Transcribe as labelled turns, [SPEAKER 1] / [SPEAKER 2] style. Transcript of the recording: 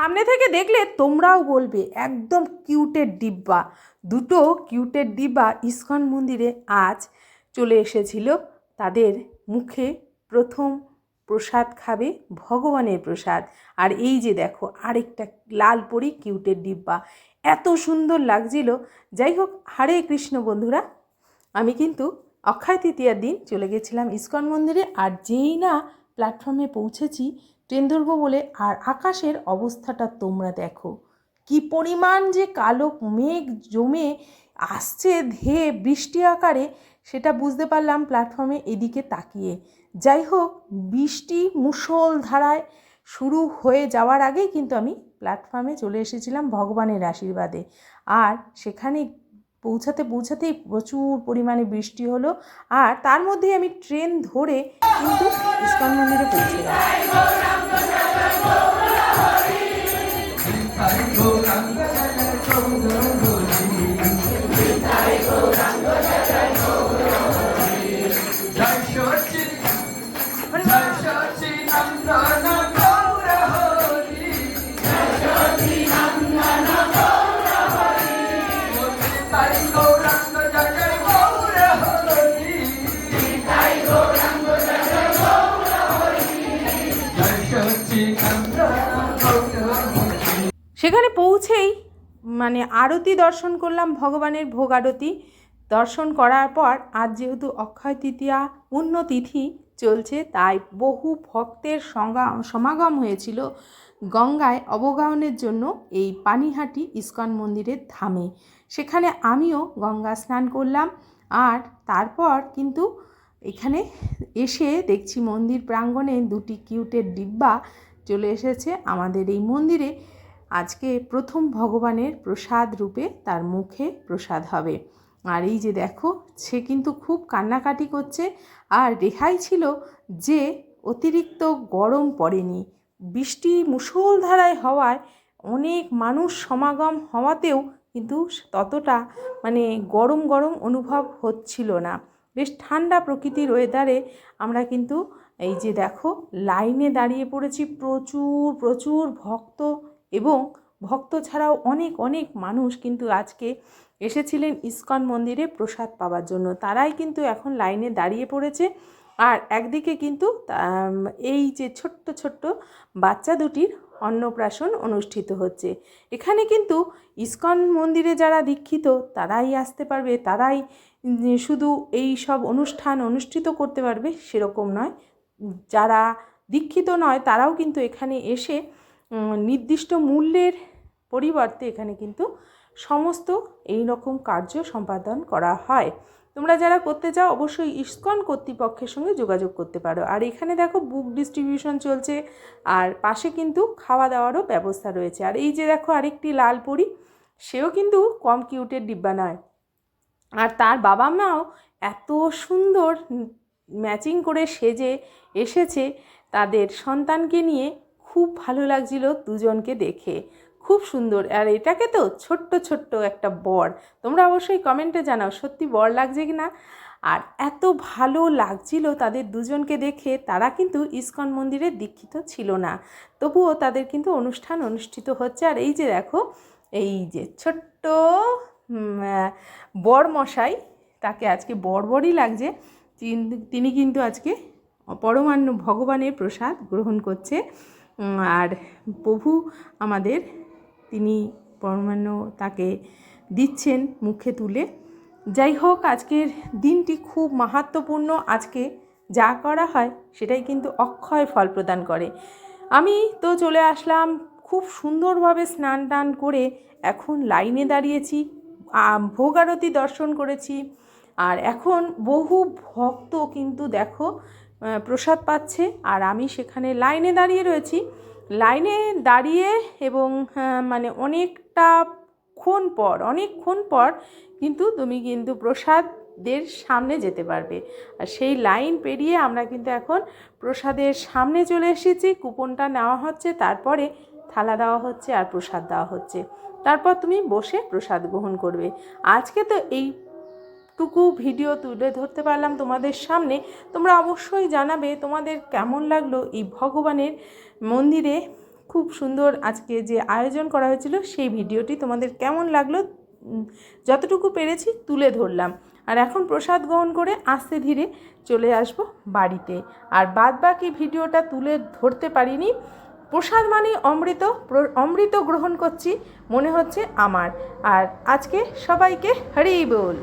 [SPEAKER 1] সামনে থেকে দেখলে তোমরাও বলবে, একদম কিউটের ডিব্বা দুটো কিউটের ডিব্বা ইস্কন মন্দিরে আজ চলে এসেছিল। তাদের মুখে প্রথম প্রসাদ খাবে ভগবানের প্রসাদ। আর এই যে দেখো, আরেকটা লাল পরি কিউটের ডিব্বা এত সুন্দর লাগছিল। যাই হোক, হরে কৃষ্ণ বন্ধুরা, আমি কিন্তু অক্ষয় তৃতীয়ার দিন চলে গেছিলাম ইস্কন মন্দিরে। আর যেই না প্ল্যাটফর্মে পৌঁছেছি ট্রেন ধরবো বলে, আর আকাশের অবস্থাটা তোমরা দেখো। কি পরিমাণ যে কালো মেঘ জমে আসছে ধেয়ে বৃষ্টি আকারে, সেটা বুঝতে পারলাম প্ল্যাটফর্মে এদিকে তাকিয়ে। যাই হোক, বৃষ্টি মুষল ধারায় শুরু হয়ে যাওয়ার আগেই কিন্তু আমি প্ল্যাটফর্মে চলে এসেছিলাম ভগবানের আশীর্বাদে। আর সেখানে পৌঁছাতে পৌঁছাতেই প্রচুর পরিমাণে বৃষ্টি হলো আর তার মধ্যেই আমি ট্রেন ধরে কিন্তু ইস্কন মন্দিরে পৌঁছে গেলাম। সেখানে পৌঁছেই মানে আরতি দর্শন করলাম, ভগবানের ভোগ আরতি। দর্শন করার পর আজ যেহেতু অক্ষয় তৃতীয়া পূর্ণ তিথি চলছে, তাই বহু ভক্তের সমাগম হয়েছিল গঙ্গায় অবগাহনের জন্য এই পানিহাটি ইস্কন মন্দিরের ধামে। সেখানে আমিও গঙ্গা স্নান করলাম আর তারপর কিন্তু এখানে এসে দেখছি মন্দির প্রাঙ্গণে দুটি কিউটের ডিব্বা চলে এসেছে। আমাদের এই মন্দিরে আজকে প্রথম ভগবানের প্রসাদ রূপে তার মুখে প্রসাদ হবে। আর এই যে দেখো, সে কিন্তু খুব কান্নাকাটি করছে। আর রেহাই ছিল যে অতিরিক্ত গরম পড়েনি। বৃষ্টি মুষলধারায় হওয়ায় অনেক মানুষ সমাগম হওয়াতেও কিন্তু ততটা মানে গরম গরম অনুভব হচ্ছিল না। বেশ ঠান্ডা প্রকৃতির ওয়েদারে আমরা কিন্তু এই যে দেখো, লাইনে দাঁড়িয়ে পড়েছি। প্রচুর প্রচুর ভক্ত এবং ভক্ত ছাড়াও অনেক অনেক মানুষ কিন্তু আজকে এসেছিলেন ইস্কন মন্দিরে প্রসাদ পাওয়ার জন্য। তারাই কিন্তু এখন লাইনে দাঁড়িয়ে পড়েছে। আর একদিকে কিন্তু এই যে ছোট্ট ছোট্ট বাচ্চা দুটির অন্নপ্রাশন অনুষ্ঠিত হচ্ছে। এখানে কিন্তু ইস্কন মন্দিরে যারা দীক্ষিত, তারাই আসতে পারবে। তারাই শুধু এই সব অনুষ্ঠান অনুষ্ঠিত করতে পারবে সেরকম নয়। যারা দীক্ষিত নয়, তারাও কিন্তু এখানে এসে নির্দিষ্ট মূল্যের পরিবর্তে এখানে কিন্তু সমস্ত এই রকম কার্য সম্পাদন করা হয়। তোমরা যারা করতে চাও, অবশ্যই ইস্কন কর্তৃপক্ষের সঙ্গে যোগাযোগ করতে পারো। আর এখানে দেখো বুক ডিস্ট্রিবিউশন চলছে, আর পাশে কিন্তু খাওয়া দাওয়ারও ব্যবস্থা রয়েছে। আর এই যে দেখো, আরেকটি লাল পরি, সেও কিন্তু কম কিউটের ডিব্বা নয়। আর তার বাবা মাও এত সুন্দর ম্যাচিং করে সেজে এসেছে তাদের সন্তানকে নিয়ে। খুব ভালো লাগছিল দুজনকে দেখে। খুব সুন্দর। আর এটাকে তো ছোট্ট ছোট্ট একটা বর। তোমরা অবশ্যই কমেন্টে জানাও, সত্যি বর লাগছে কি না আর এত ভালো লাগছিল তাদের দুজনকে দেখে, তারা কিন্তু ইস্কন মন্দিরে দীক্ষিত ছিল না। তবুও তাদের কিন্তু অনুষ্ঠান অনুষ্ঠিত হচ্ছে। আর এই যে দেখো, এই যে ছোট্ট বর মশাই, তাকে আজকে বড়বড়ই লাগছে। তিনি কিন্তু আজকে পরমান্ন ভগবানের প্রসাদ গ্রহণ করছে। আর প্রভু আমাদের, তিনি পরমান্ন তাকে দিচ্ছেন মুখে তুলে। যাই হোক, আজকের দিনটি খুব মাহাত্মপূর্ণ আজকে যা করা হয় সেটাই কিন্তু অক্ষয় ফল প্রদান করে। আমি তো চলে আসলাম, খুব সুন্দরভাবে স্নান টান করে এখন লাইনে দাঁড়িয়েছি ভোগ আরতি দর্শন করেছি। আর এখন বহু ভক্ত কিন্তু দেখো প্রসাদ পাচ্ছে আর আমি সেখানে লাইনে দাঁড়িয়ে রয়েছি। লাইনে দাঁড়িয়ে এবং মানে অনেকটা ক্ষণ পর, অনেকক্ষণ পর কিন্তু তুমি কিন্তু প্রসাদের সামনে যেতে পারবে। আর সেই লাইন পেরিয়ে আমরা কিন্তু এখন প্রসাদের সামনে চলে এসেছি। কুপনটা নেওয়া হচ্ছে, তারপরে থালা দেওয়া হচ্ছে আর প্রসাদ দেওয়া হচ্ছে। তারপর তুমি বসে প্রসাদ গ্রহণ করবে। আজকে তো এই টুকু ভিডিও তুলে ধরতে পারলাম তোমাদের সামনে। তোমরা অবশ্যই জানাবে তোমাদের কেমন লাগল এই ভগবানের মন্দিরে। খুব সুন্দর আজকে যে আয়োজন করা হয়েছিল, সেই ভিডিওটি তোমাদের কেমন লাগল যতটুকু পেরেছি তুলে ধরলাম। আর এখন প্রসাদ গ্রহণ করে আস্তে ধীরে চলে আসব বাড়িতে। আর বাদ বাকি ভিডিওটা তুলে ধরতে পারিনি। প্রসাদ মানে অমৃত অমৃত গ্রহণ করছি, মনে হচ্ছে আমার। আর আজকে সবাইকে হরি বল।